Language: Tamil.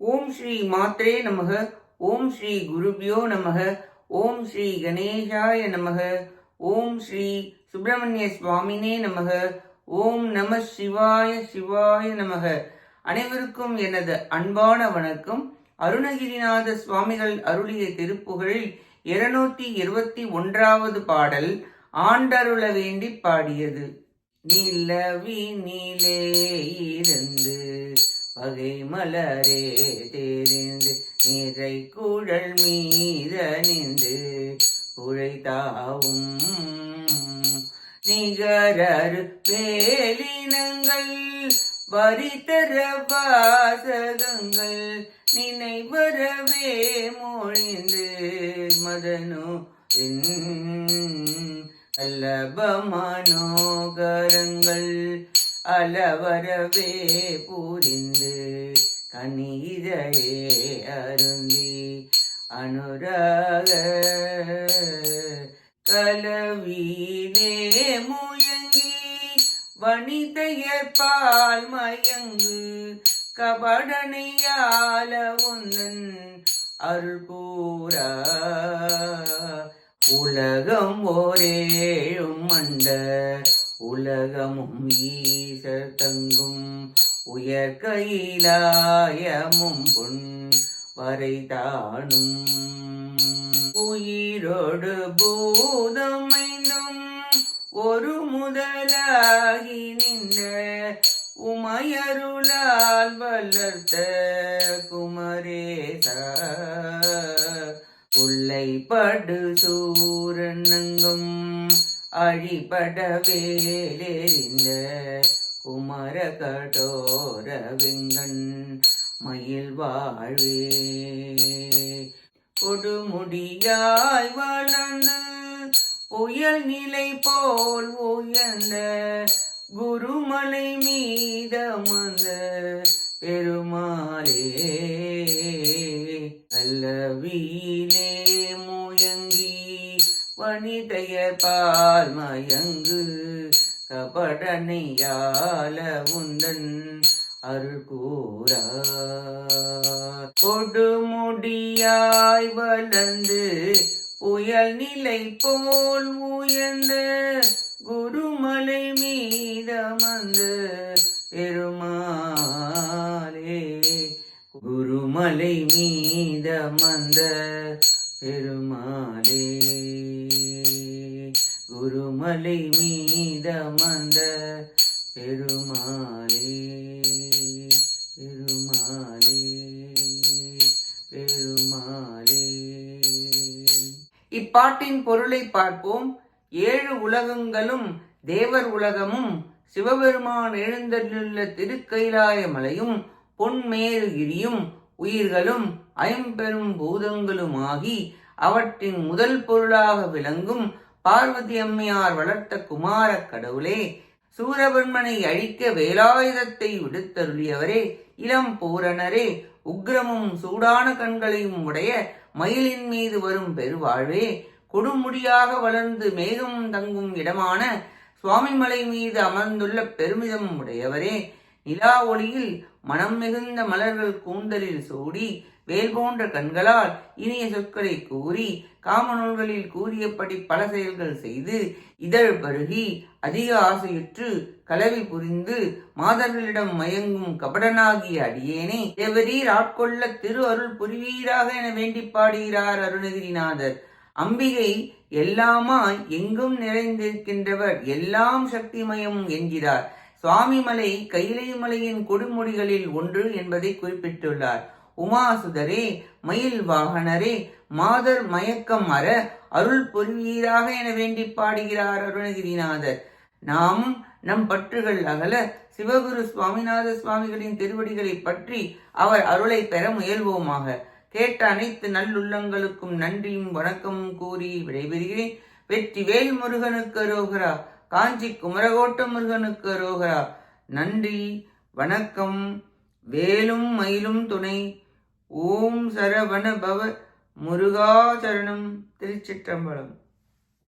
ஓம் ஸ்ரீ மாத்ரே நமக ஓம் ஸ்ரீ குருபியோ நமக ஓம் ஸ்ரீ கணேஷாய நமக ஓம் ஸ்ரீ சுப்பிரமணிய சுவாமினே நமக ஓம் நம சிவாய சிவாய நமக. அனைவருக்கும் எனது அன்பான வணக்கம். அருணகிரிநாத சுவாமிகள் அருளிய திருப்புகழில் இருநூத்தி இருபத்தி ஒன்றாவது பாடல் ஆண்டருள வேண்டி பாடியது. நிலவி நீலே பகை மலரே தெரிந்து நிறை குழல் மீதணிந்து உழைத்தாவும் நிகரரு பேலினங்கள் வரித்தர வாசகங்கள் நினைவரவே மொழிந்து மதனு அல்லப மனோகரங்கள் அளவரவே புரிந்து கனிதழே அருந்தி அனுராக. கலவீனே முயங்கி வனிதையற்பால் மயங்கு கபடனையால உன்னன் அருள் கூறா. உலகம் ஓரேழும் மண்ட உலகமும் ஈச தங்கும் உயர் கையிலாயமும் பொன் வரைதானும் உயிரோடு பூதமைந்தும் ஒரு முதலாகி நின்ற உமையருளால் வளர்த்த குமரேதா உள்ளை படு சூரனங்கும் அழிபட வேலெறிந்த குமர கடோர வெங்கண் மயில் வாழ்வே. கொடுமுடியாய் வளர்ந்து புயல் நிலை போல் உயர்ந்த குருமலை மீதமந்த பெருமாளே அல்லவீனே முயங்கி வனிதையர் பால் மயங்கு படனையால உந்தன் அருள் கூறா கொடுமுடியாய் வளர்ந்து புயல் நிலை போல் உயர்ந்த குருமலை மீதமந்த பெருமாளே. குருமலை மீதமந்த பெருமா குருமலை மீதமந்த பெருமாளே பெருமாளே பெருமாளே. இப்பாட்டின் பொருளை பார்ப்போம். ஏழு உலகங்களும் தேவர் உலகமும் சிவபெருமான் எழுந்தருளுள்ள திருக்கைலாய மலையும் பொன்மேருகிரியும் உயிர்களும் ஐம்பெரும் பூதங்களுமாகி அவற்றின் முதல் பொருளாக விளங்கும் பார்வதி அம்மையார் வளர்த்த குமாரக் கடவுளே சூரபன்மனை அழிக்க வேலாயுதத்தை விடுத்தருளியவரே இளம் பூரணரே உக்ரமும் சூடான கண்களையும் உடைய மயிலின் மீது வரும் பெருவாழ்வே கொடுமுடியாக வளர்ந்து மேகம் தங்கும் இடமான சுவாமிமலை மீது அமர்ந்துள்ள பெருமிதம் உடையவரே நிலா ஒளியில் மனம் மிகுந்த மலர்கள் கூந்தலில் சூடி வேல் போன்ற கண்களால் இனிய சொற்களை கூறி காமநூல்களில் கூறியபடி பல செயல்கள் செய்து இதழ் பருகி அதிக ஆசையுற்று கலவி புரிந்து மாதர்களிடம் மயங்கும் கபடனாகிய அடியேனே தேவரீர் ஆட்கொள்ள திரு அருள் புரிவீராக என வேண்டி பாடுகிறார் அருணகிரிநாதர். அம்பிகை எல்லாமாய் எங்கும் நிறைந்திருக்கின்றவர் எல்லாம் சக்திமயம் என்கிறார். சுவாமிமலை கைலை மலையின் கொடுமுடிகளில் ஒன்று என்பதை குறிப்பிட்டுள்ளார். உமாசுதரே மயில் வாகனரே மாதர் மயக்கம் அற அருள் பொருவீராக என வேண்டி பாடுகிறார் அருணகிரிநாதர். நாம் நம் பற்றுகள் அகல சிவகுரு சுவாமிநாத சுவாமிகளின் திருவடிகளை பற்றி அவர் அருளை பெற முயல்வோமாக. கேட்ட அனைத்து நல்லுள்ளங்களுக்கும் நன்றியும் வணக்கமும் கூறி விடைபெறுகிறேன். வெற்றி வேல் முருகனுக்கு அரோகரா காஞ்சி குமரகோட்ட முருகனுக்கு அரோகரா. நன்றி வணக்கம். வேலும் மயிலும் துணை. ஓம் சரவண பவ முருகாச்சரணம் திருச்சிற்றம்பலம்.